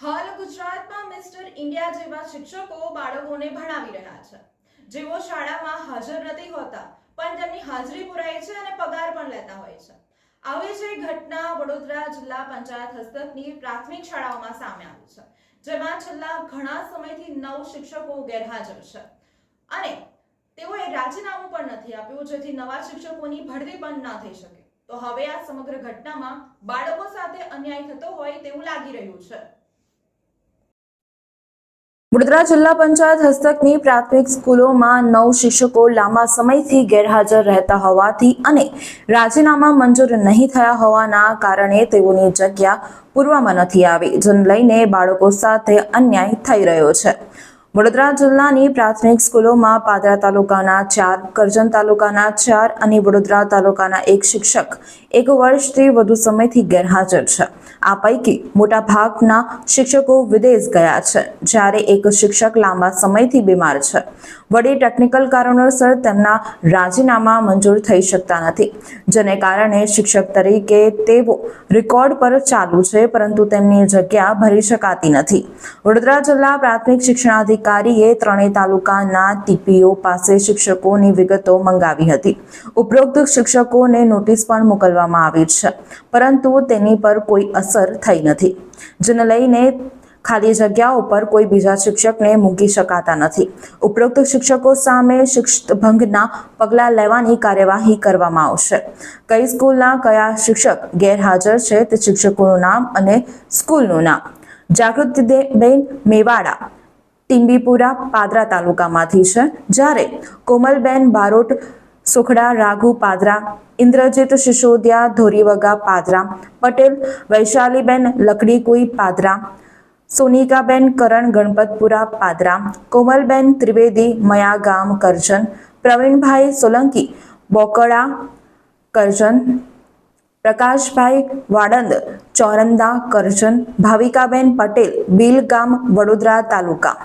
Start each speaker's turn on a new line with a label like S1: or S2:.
S1: હાલ ગુજરાતમાં mister India જેવા શિક્ષકો બાળકોને ભણાવી રહ્યા છે. જેઓ શાળામાં હાજર નથી હોતા, પણ તેમની હાજરી પુરાય છે અને પગાર પણ લેતા હોય છે. આવી જ ઘટના વડોદરા જિલ્લા પંચાયત હસ્તકની પ્રાથમિક શાળાઓમાં સામે આવી છે, જેમાં છેલ્લા ઘણા સમયથી નવ શિક્ષકો ગેરહાજર છે. અને તેઓએ રાજીનામું પણ નથી આપ્યું, જેથી નવા શિક્ષકોની ભરતી પણ ન થઈ શકે. તો હવે આ સમગ્ર ઘટનામાં બાળકો સાથે અન્યાય થતો હોય તેવું લાગી રહ્યું છે.
S2: વડોદરા જિલ્લા પંચાયત હસ્તકની પ્રાથમિક સ્કૂલોમાં નવ શિક્ષકો લાંબા સમયથી ગેરહાજર રહેતા હોવાથી અને રાજીનામા મંજૂર નહીં થયા હોવાના કારણે તેઓની જગ્યા પૂરવામાં નથી આવી, જેને લઈને બાળકો સાથે અન્યાય થઈ રહ્યો છે. વડોદરા જિલ્લાની પ્રાથમિક સ્કૂલોમાં પાદરા તાલુકાના ચાર, કરજણ તાલુકાના ચાર અને વડોદરા તાલુકાના એક શિક્ષક એક વર્ષથી વધુ સમયથી ગેરહાજર છે. આ પૈકી મોટા ભાગના શિક્ષકો વિદેશ ગયા છે, જ્યારે એક શિક્ષક લાંબા સમયથી બીમાર છે. વળી ટેકનિકલ કારણોસર તેમના રાજીનામા મંજૂર થઈ શકતા નથી, જેને કારણે શિક્ષક તરીકે તેઓ રેકોર્ડ પર ચાલુ છે, પરંતુ તેમની જગ્યા ભરી શકાતી નથી. વડોદરા જિલ્લા પ્રાથમિક શિક્ષણાધિકારીએ ત્રણેય તાલુકાના ટીપીઓ પાસે શિક્ષકોની વિગતો મંગાવી હતી. ઉપરોક્ત શિક્ષકોને નોટિસ પણ મોકલવામાં આવી છે. પરંતુ તેની પર કોઈ અસર થઈ નથી. જેને લઈને ખાલી જગ્યાઓ પર કોઈ બીજા શિક્ષકને મૂકી શકાતા નથી. ઉપરોક્ત શિક્ષકો સામે ભંગના પગલાં લેવાની કાર્યવાહી કરવામાં આવશે. કઈ સ્કૂલના કયા શિક્ષક ગેરહાજર છે તે શિક્ષકોનું નામ અને સ્કૂલનું નામ. જાગૃતિબેન મેવાડા, ટીંબીપુરા, પાદરા તાલુકામાંથી છે. જ્યારે કોમલબેન બારોટ સુખડા, રાઘુ, પાદરા, ઇન્દ્રજીત, સિસોદિયા, ધોરીવગા, પાદરા, પટેલ, વૈશાલીબેન, લકડીકુઈ, પાદરા, સોનિકાબેન, કરણ, ગણપતપુરા, પાદરા, કોમલબેન, ત્રિવેદી, મયાગામ, કરજણ, પ્રવીણભાઈ સોલંકી, બોકડા, કરજણ, પ્રકાશભાઈ વાડંદ, ચોરંદા, કરજણ, ભાવિકાબેન પટેલ, બિલગામ, વડોદરા તાલુકા.